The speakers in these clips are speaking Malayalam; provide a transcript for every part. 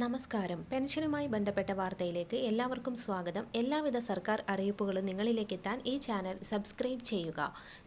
നമസ്കാരം. പെൻഷനുമായി ബന്ധപ്പെട്ട വാർത്തയിലേക്ക് എല്ലാവർക്കും സ്വാഗതം. എല്ലാവിധ സർക്കാർ അറിയിപ്പുകളും നിങ്ങളിലേക്ക് എത്താൻ ഈ ചാനൽ സബ്സ്ക്രൈബ് ചെയ്യുക.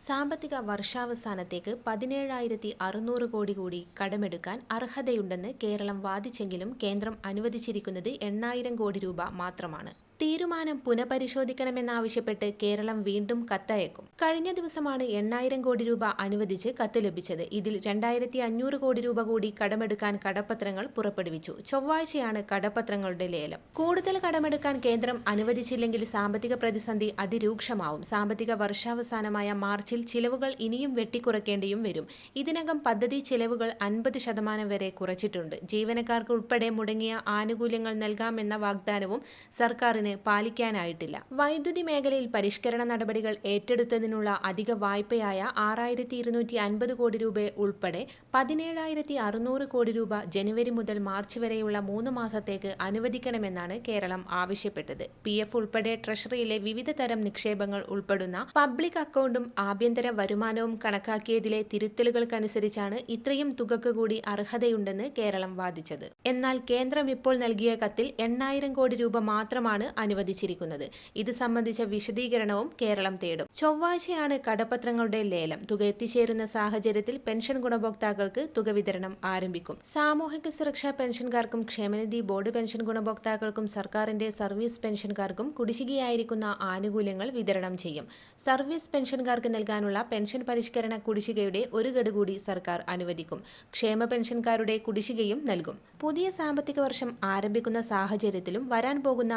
സാമ്പത്തിക വർഷാവസാനത്തേക്ക് പതിനേഴായിരത്തി അറുന്നൂറ് കോടി കൂടി കടമെടുക്കാൻ അർഹതയുണ്ടെന്ന് കേരളം വാദിച്ചെങ്കിലും കേന്ദ്രം അനുവദിച്ചിരിക്കുന്നത് എണ്ണായിരം കോടി രൂപ മാത്രമാണ്. തീരുമാനം പുനഃപരിശോധിക്കണമെന്നാവശ്യപ്പെട്ട് കേരളം വീണ്ടും കത്തയക്കും. കഴിഞ്ഞ ദിവസമാണ് എണ്ണായിരം കോടി രൂപ അനുവദിച്ച് കത്ത് ലഭിച്ചത്. ഇതിൽ രണ്ടായിരത്തി അഞ്ഞൂറ് കോടി രൂപ കൂടി കടമെടുക്കാൻ കടപ്പത്രങ്ങൾ പുറപ്പെടുവിച്ചു. ചൊവ്വാഴ്ചയാണ് കടപ്പത്രങ്ങളുടെ ലേലം. കൂടുതൽ കടമെടുക്കാൻ കേന്ദ്രം അനുവദിച്ചില്ലെങ്കിൽ സാമ്പത്തിക പ്രതിസന്ധി അതിരൂക്ഷമാവും. സാമ്പത്തിക വർഷാവസാനമായ മാർച്ചിൽ ചിലവുകൾ ഇനിയും വെട്ടിക്കുറയ്ക്കേണ്ടിയും വരും. ഇതിനകം പദ്ധതി ചിലവുകൾ അൻപത് ശതമാനം വരെ കുറച്ചിട്ടുണ്ട്. ജീവനക്കാർക്ക് ഉൾപ്പെടെ മുടങ്ങിയ ആനുകൂല്യങ്ങൾ നൽകാമെന്ന വാഗ്ദാനവും സർക്കാരിന് പാലിക്കാനായിട്ടില്ല. വൈദ്യുതി മേഖലയിൽ പരിഷ്കരണ നടപടികൾ ഏറ്റെടുത്തതിനുള്ള അധിക വായ്പയായ ആറായിരത്തി ഇരുന്നൂറ്റി അൻപത് കോടി രൂപ ഉൾപ്പെടെ പതിനേഴായിരത്തി അറുന്നൂറ് കോടി രൂപ ജനുവരി മുതൽ മാർച്ച് വരെയുള്ള മൂന്ന് മാസത്തേക്ക് അനുവദിക്കണമെന്നാണ് കേരളം ആവശ്യപ്പെട്ടത്. പി എഫ് ഉൾപ്പെടെ ട്രഷറിയിലെ വിവിധ തരം നിക്ഷേപങ്ങൾ ഉൾപ്പെടുന്ന പബ്ലിക് അക്കൗണ്ടും ആഭ്യന്തര വരുമാനവും കണക്കാക്കിയതിലെ തിരുത്തലുകൾക്കനുസരിച്ചാണ് ഇത്രയും തുകക്ക് കൂടി അർഹതയുണ്ടെന്ന് കേരളം വാദിച്ചത്. എന്നാൽ കേന്ദ്രം ഇപ്പോൾ നൽകിയ കത്തിൽ എണ്ണായിരം കോടി രൂപ മാത്രമാണ് അനുവദിച്ചിരിക്കുന്നത്. ഇത് സംബന്ധിച്ച വിശദീകരണവും കേരളം തേടും. ചൊവ്വാഴ്ചയാണ് കടപ്പത്രങ്ങളുടെ ലേലം. തുക എത്തിച്ചേരുന്ന സാഹചര്യത്തിൽ പെൻഷൻ ഗുണഭോക്താക്കൾക്ക് തുക വിതരണം ആരംഭിക്കും. സാമൂഹിക സുരക്ഷാ പെൻഷൻകാർക്കും ക്ഷേമനിധി ബോർഡ് പെൻഷൻ ഗുണഭോക്താക്കൾക്കും സർക്കാരിന്റെ സർവീസ് പെൻഷൻകാർക്കും കുടിശ്ശികയായിരിക്കുന്ന ആനുകൂല്യങ്ങൾ വിതരണം ചെയ്യും. സർവീസ് പെൻഷൻകാർക്ക് നൽകാനുള്ള പെൻഷൻ പരിഷ്കരണ കുടിശ്ശികയുടെ ഒരു ഗഡു കൂടി സർക്കാർ അനുവദിക്കും. ക്ഷേമ പെൻഷൻകാരുടെ കുടിശ്ശികയും നൽകും. പുതിയ സാമ്പത്തിക വർഷം ആരംഭിക്കുന്ന സാഹചര്യത്തിലും വരാൻ പോകുന്ന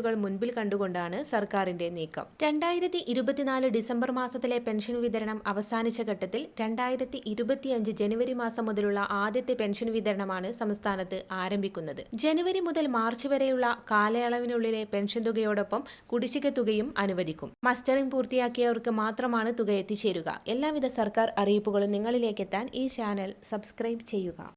ബജറ്റുകൾ മുൻപിൽ കണ്ടുകൊണ്ടാണ് സർക്കാരിന്റെ നീക്കം. രണ്ടായിരത്തി ഇരുപത്തിനാല് ഡിസംബർ മാസത്തിലെ പെൻഷൻ വിതരണം അവസാനിച്ച ഘട്ടത്തിൽ രണ്ടായിരത്തി ഇരുപത്തിയഞ്ച് ജനുവരി മാസം മുതലുള്ള ആദ്യത്തെ പെൻഷൻ വിതരണമാണ് സംസ്ഥാനത്ത് ആരംഭിക്കുന്നത്. ജനുവരി മുതൽ മാർച്ച് വരെയുള്ള കാലയളവിനുള്ളിലെ പെൻഷൻ തുകയോടൊപ്പം കുടിശ്ശിക തുകയും അനുവദിക്കും. മസ്റ്ററിംഗ് പൂർത്തിയാക്കിയവർക്ക് മാത്രമാണ് തുക എത്തിച്ചേരുക. എല്ലാവിധ സർക്കാർ അറിയിപ്പുകളും നിങ്ങളിലേക്ക് എത്താൻ ഈ ചാനൽ സബ്സ്ക്രൈബ് ചെയ്യുക.